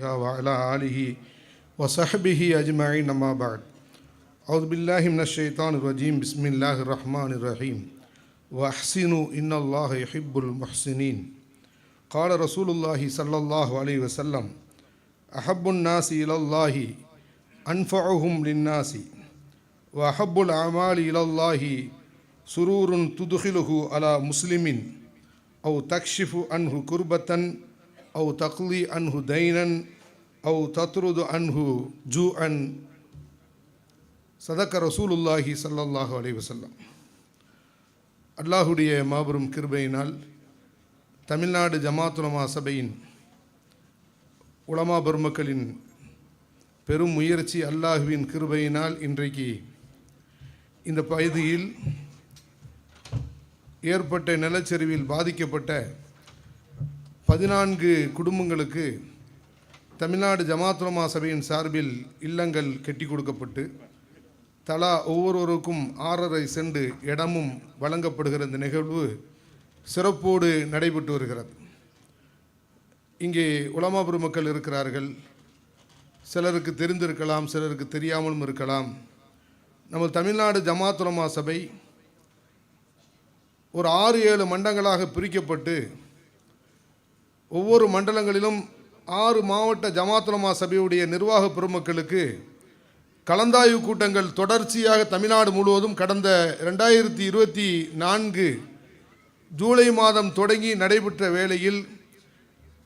يا وعلى آله وصحبه أجمعين أما بعد. أعوذ بالله من الشيطان الرجيم. بسم الله الرحمن الرحيم. وأحسنوا إن الله يحب المحسنين. قال رسول الله صلى الله عليه وسلم أحب الناس إلى الله أنفعهم للناس. وأحب الأعمال إلى الله سرور تدخله على مسلم أو تكشف عنه كربة أو تقضي عنه دينا أو تطرد عنه جوعا சதக்க ரசூலுல்லாஹி ஸல்லல்லாஹு அலைஹி வஸல்லம் அல்லாஹுடைய மாபெரும் கிருபையினால் தமிழ்நாடு ஜமாத்துலமா சபையின் உலமா பெருமக்களின் பெரும் முயற்சி அல்லாஹுவின் கிருபையினால் இன்றைக்கு இந்த பகுதியில் ஏற்பட்ட நிலச்சரிவில் பாதிக்கப்பட்ட பதினான்கு குடும்பங்களுக்கு தமிழ்நாடு ஜமாத்துலமா சபையின் சார்பில் இல்லங்கள் கெட்டி கொடுக்கப்பட்டு தலா ஒவ்வொருவருக்கும் ஆறரை செண்டு இடமும் வழங்கப்படுகிற இந்த நிகழ்வு சிறப்போடு நடைபெற்று வருகிறது. இங்கே உலமா பெருமக்கள் இருக்கிறார்கள். சிலருக்கு தெரிந்திருக்கலாம் சிலருக்கு தெரியாமலும் இருக்கலாம். நம்ம தமிழ்நாடு ஜமாத்துலமா சபை ஒரு ஆறு ஏழு மண்டங்களாக பிரிக்கப்பட்டு ஒவ்வொரு மண்டலங்களிலும் ஆறு மாவட்ட ஜமாத்துலமா சபையுடைய நிர்வாக பெருமக்களுக்கு கலந்தாய்வு கூட்டங்கள் தொடர்ச்சியாக தமிழ்நாடு முழுவதும் கடந்த ரெண்டாயிரத்தி இருபத்தி நான்கு ஜூலை மாதம் தொடங்கி நடைபெற்ற வேளையில்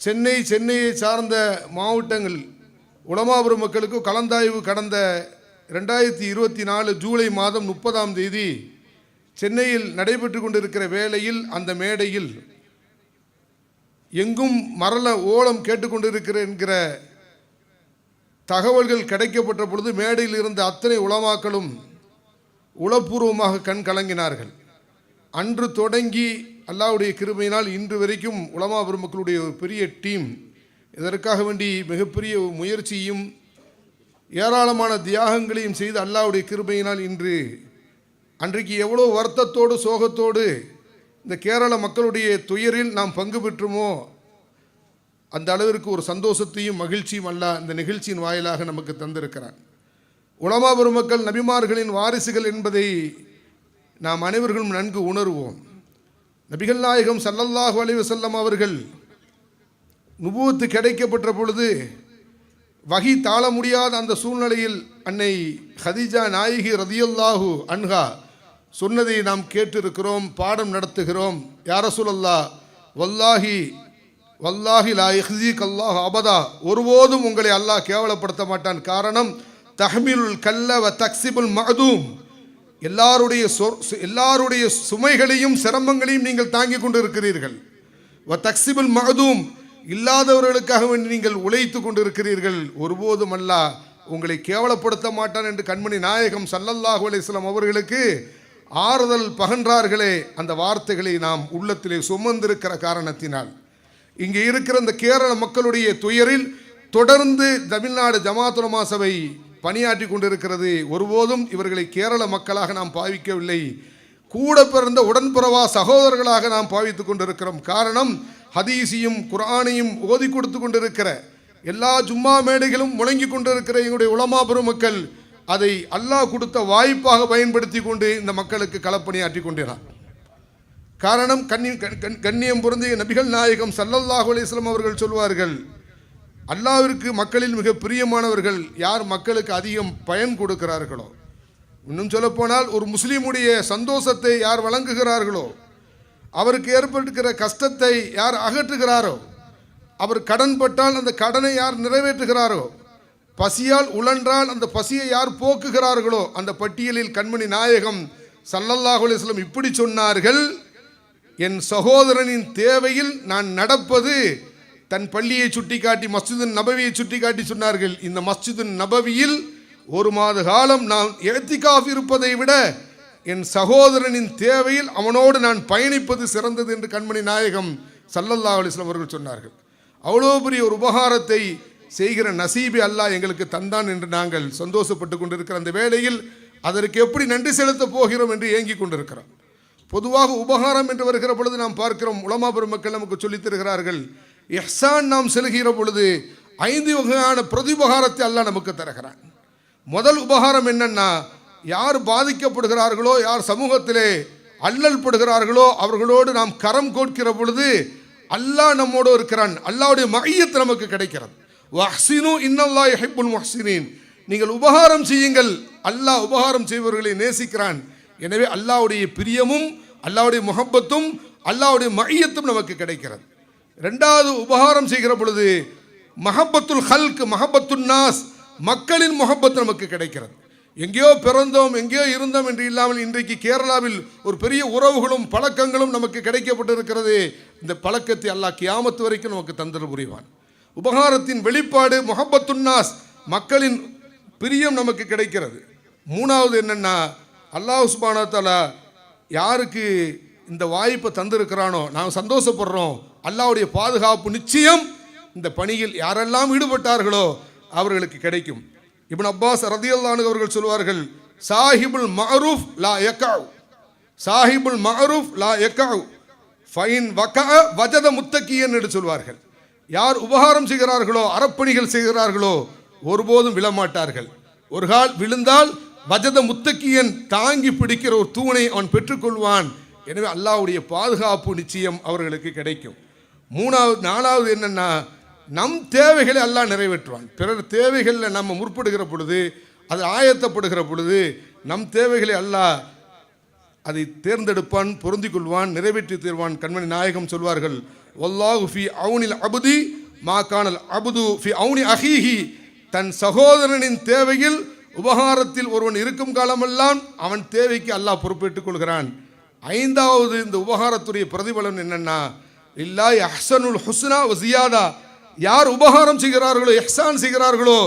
சென்னை சென்னையை சார்ந்த மாவட்டங்கள் உளமாபுரம் மக்களுக்கு கலந்தாய்வு கடந்த ரெண்டாயிரத்தி இருபத்தி நாலு ஜூலை மாதம் முப்பதாம் தேதி சென்னையில் நடைபெற்று கொண்டிருக்கிற வேளையில் அந்த மேடையில் எங்கும் மரல ஓலம் கேட்டுக்கொண்டிருக்கிற என்கிற தகவல்கள் கிடைக்கப்பட்ட பொழுது மேடையில் இருந்த அத்தனை உளமாக்களும் உளப்பூர்வமாக கண் கலங்கினார்கள். அன்று தொடங்கி அல்லாவுடைய கிருமையினால் இன்று வரைக்கும் உலமா பெருமக்களுடைய ஒரு பெரிய டீம். இதற்காக வேண்டி மிகப்பெரிய முயற்சியும் ஏராளமான தியாகங்களையும் செய்து அல்லாவுடைய கிருபையினால் இன்று அன்றைக்கு எவ்வளோ வருத்தத்தோடு சோகத்தோடு இந்த கேரள மக்களுடைய துயரில் நாம் பங்கு பெற்றுமோ? அந்த அளவிற்கு ஒரு சந்தோஷத்தையும் மகிழ்ச்சியும் அல்ல இந்த நிகழ்ச்சியின் வாயிலாக நமக்கு தந்திருக்கிறான் உலமா பெருமக்கள் நபிமார்களின் வாரிசுகள் என்பதை நாம் அனைவர்களும் நன்கு உணர்வோம். நபிகள் நாயகம் சல்லல்லாஹு அலைஹி வஸல்லம் அவர்கள் நுபுவத்து கிடைக்கப்பட்ட பொழுது வகி தாழ முடியாத அந்த சூழ்நிலையில் அன்னை ஹதீஜா நாயகி ரதியல்லாஹு அன்ஹா சொன்னதை நாம் கேட்டிருக்கிறோம் பாடம் நடத்துகிறோம். யார சொல்லல்லா வல்லாஹி வல்லாஹி லா இஹ்ஸீக் அல்லாஹ் அபதா. ஒருபோதும் உங்களை அல்லாஹ் கேவலப்படுத்த மாட்டான். காரணம் தஹ்மிலுல் கல்ல வ தக்சிபுல் மகதூம் எல்லாருடைய சொ- எல்லாருடைய சுமைகளையும் சிரமங்களையும் நீங்கள் தாங்கி கொண்டு இருக்கிறீர்கள் வ தக்சிபுல் மகதூம் இல்லாதவர்களுக்காக வேண்டி நீங்கள் உழைத்து கொண்டிருக்கிறீர்கள். ஒருபோதும் அல்லாஹ் உங்களை கேவலப்படுத்த மாட்டான் என்று கண்மணி நாயகம் சல்லல்லாஹு அலிஸ்லாம் அவர்களுக்கு ஆறுதல் பகன்றார்களே அந்த வார்த்தைகளை நாம் உள்ளத்திலே சுமந்திருக்கிற காரணத்தினால். இங்கே இருக்கிற இந்த கேரள மக்களுடைய துயரில் தொடர்ந்து தமிழ்நாடு ஜமாத்துலமா சபை பணியாற்றி கொண்டிருக்கிறது. ஒருபோதும் இவர்களை கேரள மக்களாக நாம் பாவிக்கவில்லை. கூட பிறந்த உடன்பிறவா சகோதரர்களாக நாம் பாவித்துக் கொண்டிருக்கிறோம். காரணம் ஹதீசியும் குரானையும் ஓதி கொடுத்து கொண்டிருக்கிற எல்லா ஜும்மா மேடைகளும் முழங்கி கொண்டிருக்கிற எங்களுடைய உலமா பெருமக்கள் அதை அல்லாஹ் கொடுத்த வாய்ப்பாக பயன்படுத்தி கொண்டு இந்த மக்களுக்கு களப்பணியாற்றி கொண்டிருக்கிறார். காரணம் கண்ணியம் கண்- கண்- கண்ணியம் பொருந்திய நபிகள் நாயகம் சல்லல்லாஹு அலைஹிஸ்ஸலாம் அவர்கள் சொல்வார்கள் அல்லாவிற்கு மக்களில் மிக பிரியமானவர்கள் யார் மக்களுக்கு அதிகம் பயன் கொடுக்கிறார்களோ? இன்னும் சொல்லப்போனால் ஒரு முஸ்லீமுடைய சந்தோஷத்தை யார் வழங்குகிறார்களோ அவருக்கு ஏற்பட்டிருக்கிற கஷ்டத்தை யார் அகற்றுகிறாரோ அவர் கடன் பட்டால் அந்த கடனை யார் நிறைவேற்றுகிறாரோ பசியால் உழன்றால் அந்த பசியை யார் போக்குகிறார்களோ அந்த பட்டியலில் கண்மணி நாயகம் சல்லல்லாஹு இப்படி சொன்னார்கள் என் சகோதரனின் தேவையில் நான் நடப்பது தன் பள்ளியை சுட்டிக்காட்டி மஸ்ஜிதின் நபவியை சுட்டிக்காட்டி சொன்னார்கள். இந்த மஸ்ஜிதின் நபவியில் ஒரு மாத காலம் நான் ஏத்திகாஃப் இருப்பதை விட என் சகோதரனின் தேவையில் அவனோடு நான் பயணிப்பது சிறந்தது என்று கண்மணி நாயகம் சல்லல்லா அலிஸ்லாம் அவர்கள் சொன்னார்கள். அவ்வளோ பெரிய ஒரு உபகாரத்தை செய்கிற நசீபி அல்லாஹ் எங்களுக்கு தந்தான் என்று நாங்கள் சந்தோஷப்பட்டு கொண்டிருக்கிற அந்த வேளையில் அதற்கு எப்படி நன்றி செலுத்தப் போகிறோம் என்று ஏங்கிக் கொண்டிருக்கிறோம். பொதுவாக உபகாரம் என்று வருகிற பொழுது நாம் பார்க்கிறோம் உலமா பெருமக்கள் நமக்கு சொல்லித் தருகிறார்கள் இஹ்சான் நாம் செலுகிற பொழுது ஐந்து வகையான பிரதிபகாரத்தை அல்லாஹ் நமக்கு தருகிறான். முதல் உபகாரம் என்னன்னா யார் பாதிக்கப்படுகிறார்களோ யார் சமூகத்திலே அல்லல் படுகிறார்களோ அவர்களோடு நாம் கரம் கோட்கிற பொழுது அல்லாஹ் நம்மோடு இருக்கிறான். அல்லாவுடைய மையத்தை நமக்கு கிடைக்கிறது. வஹ்சினு இன்னல்லா ஹிப்புல் முஹ்சினின். நீங்கள் உபகாரம் செய்யுங்கள். அல்லாஹ் உபகாரம் செய்பவர்களை நேசிக்கிறான். எனவே அல்லாஹ்வுடைய பிரியமும் அல்லாஹ்வுடைய முகப்பத்தும் அல்லாவுடைய மையத்தும் நமக்கு கிடைக்கிறது. ரெண்டாவது உபகாரம் செய்கிற பொழுது மஹப்பத்துல் ஹல்க் மஹப்பத்துல் நாஸ் மக்களின் முகப்பத்து நமக்கு கிடைக்கிறது. எங்கேயோ பிறந்தோம் எங்கேயோ இருந்தோம் என்று இல்லாமல் இன்றைக்கு கேரளாவில் ஒரு பெரிய உறவுகளும் பழக்கங்களும் நமக்கு கிடைக்கப்பட்டிருக்கிறது. இந்த பழக்கத்தை அல்லாஹ் கியாமத்து வரைக்கும் நமக்கு தந்திர புரிவான். உபகாரத்தின் வெளிப்பாடு முகப்பத்துன்னாஸ் மக்களின் பிரியம் நமக்கு கிடைக்கிறது. மூணாவது என்னென்னா அல்லாஹ் சுபானா யாருக்கு இந்த வாய்ப்பை தந்திருக்கிறானோ நாம் சந்தோஷப்படுறோம். அல்லாஹ்வுடைய பாதுகாப்பு நிச்சயம் இந்த பணியில் யாரெல்லாம் ஈடுபட்டார்களோ அவர்களுக்கு கிடைக்கும். இப்னு அப்பாஸ் ரதியல்லானு அவர்கள் சொல்வார்கள் சாஹிபுல் மஹரூஃப் லா யக்காவ் சாஹிபுல் மஹரூஃப் லா யக்காவ் ஃபைன் வக வஜத முத்தக்கியன் என்று சொல்வார்கள். யார் உபகாரம் செய்கிறார்களோ அறப்பணிகள் செய்கிறார்களோ ஒருபோதும் விழமாட்டார்கள். ஒரு கால் விழுந்தால் வஜத முத்தக்கியன் தாங்கி பிடிக்கிற ஒரு தூணை அவன் பெற்றுக்கொள்வான். எனவே அல்லாஹ்வுடைய பாதுகாப்பு நிச்சயம் அவர்களுக்கு கிடைக்கும். மூணாவது நாலாவது என்னென்னா நம் தேவைகளை அல்லாஹ் நிறைவேற்றுவான். பிறர் தேவைகளில் நம்ம முற்படுகிற பொழுது அது ஆயத்தப்படுகிற பொழுது நம் தேவைகளை அல்லாஹ் அதை தேர்ந்தெடுப்பான் பொருந்திக் கொள்வான் நிறைவேற்றி தீர்வான். கண்மணி நாயகம் சொல்வார்கள் ஒல்லாஹு ஃபி அவுனில் அபுதி மாக்கானல் அபுது ஃபி அவுனி அஹீஹி. தன் சகோதரனின் தேவையில் உபகாரத்தில் ஒருவன் இருக்கும் காலமெல்லாம் அவன் தேவைக்கு அல்லாஹ் பொறுப்பேற்றுக் கொள்கிறான். ஐந்தாவது இந்த உபகாரத்துடைய பிரதிபலன் என்னென்னா இல்லாய் அஹ்சனுல் ஹுஸ்னா வசியாதா யார் உபகாரம் செய்கிறார்களோ எஹ்சான் செய்கிறார்களோ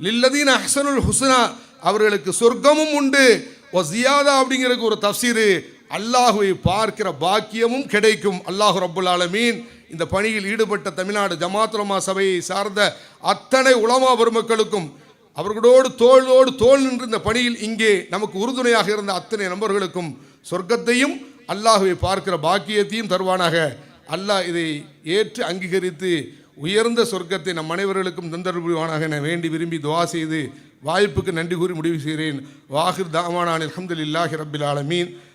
லில்லதீன் அஹ்சனுல் ஹுஸ்னா. அவர்களுக்கு சொர்க்கமும் உண்டு. வசியாதா அப்படிங்கிறதுக்கு ஒரு தஃசீரு அல்லாஹுவை பார்க்கிற பாக்கியமும் கிடைக்கும். அல்லாஹு ரப்புல் ஆலமீன். இந்த பணியில் ஈடுபட்ட தமிழ்நாடு ஜமாத்துலமா சபையை சார்ந்த அத்தனை உலமா பெருமக்களுக்கும் அவர்களோடு தோளோடு தோல் நின்று இந்த பணியில் இங்கே நமக்கு உறுதுணையாக இருந்த அத்தனை நபர்களுக்கும் சொர்க்கத்தையும் அல்லாஹுவை பார்க்கிற பாக்கியத்தையும் தருவானாக. அல்லாஹ் இதை ஏற்று அங்கீகரித்து உயர்ந்த சொர்க்கத்தை நம் அனைவர்களுக்கும் தந்தருவானாக என வேண்டி விரும்பி துவா செய்து வாய்ப்புக்கு நன்றி கூறி முடிவு செய்கிறேன். வாஹிர் தாமானான் அலமதுல்லாஹி ரபில் ஆலமீன்.